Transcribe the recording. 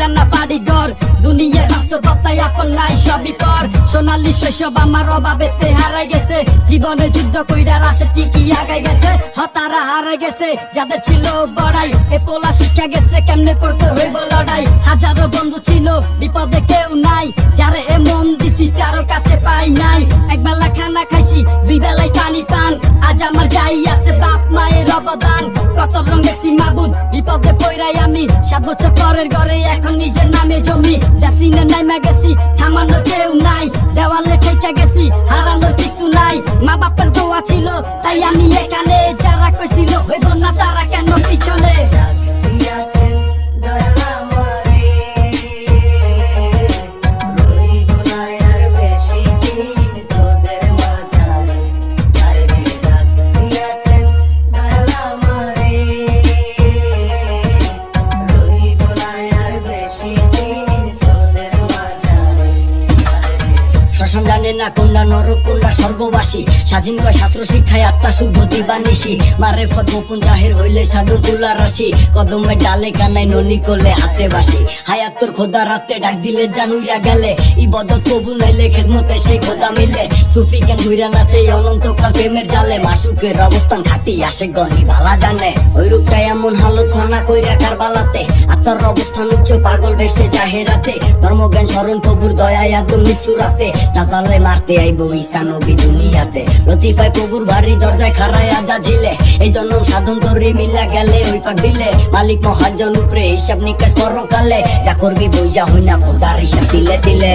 ছিলাম না বাড়ি দুনিয়ার বাস্তবতায় আপন নাই সবই পর। সোনালি শৈশব আমার অভাবেতে হারাই গেছে। জীবনে যুদ্ধ কইরা রাশে টিকি আগাই গেছে। হতারা হারাই গেছে, যাদের ছিল বড়াই। এ পোলা শিক্ষা গেছে, কেমনে করতে হইব লড়াই? হাজারো বন্ধু ছিল, বিপদে কেউ নাই। যারে এমন দিছি তারও কাছে পাই নাই। এক বেলা খানা খাইছি, দুই বেলায় পানি পান। আজ আমার যাই আছে বাপ মায়ের অবদান। কত রঙ দেখছি বিপদে পইরাই আমি। সাত বছর পরের ঘরে এখন নিজের নামে জমি। ড্যাসিনে নাইমা গেছি, থামানোর কেউ নাই। দেওয়ালে ঠেকা গেছি, হারানোর কিছু নাই। মা বাপের দোয়া ছিল, তাই আমি এখানে জানে না কোনটা নরক কোনটা স্বর্গবাসী। স্বাধীন কয় শাস্ত্র শিক্ষায় আত্মা শুদ্ধ দিবানিসি মারে ফত গোপন জাহের হইলে সাধু কুলা রাশি। কদমে ডালে কানাই ননি করলে হাতে বাসি হায়াত তোর খোদা রাতে ডাক দিলে জানুইরা গেলে। ইবদত কবুল নাইলে খেদমতে সেই খোদা মিলে। সুফি কেন ঘুরা নাচে এই অনন্তকাল প্রেমের জালে। মাসুকের অবস্থান খাতি আসে গনি ভালা জানে। ওই রূপটাই এমন হালত ফানা কইরা কারবালাতে। আত্মার অবস্থান উচ্চ পাগল বেশে জাহেরাতে। ধর্মজ্ঞান স্মরণ প্রভুর দয়ায় একদম নিচুরাতে তাজালে মারতে আইব ঈসা নবী দুনিয়াতে। লতিফাই পুকুর বাড়ি দরজায় খারায় আজা ঝিলে এই জন্য সাধন করে মিলা গেলে, ওই পাক দিলে। মালিক মহাজন উপরে হিসাব নিকাশ পরকালে। যা করবি বইজা হই না খোদার হিসাব দিলে দিলে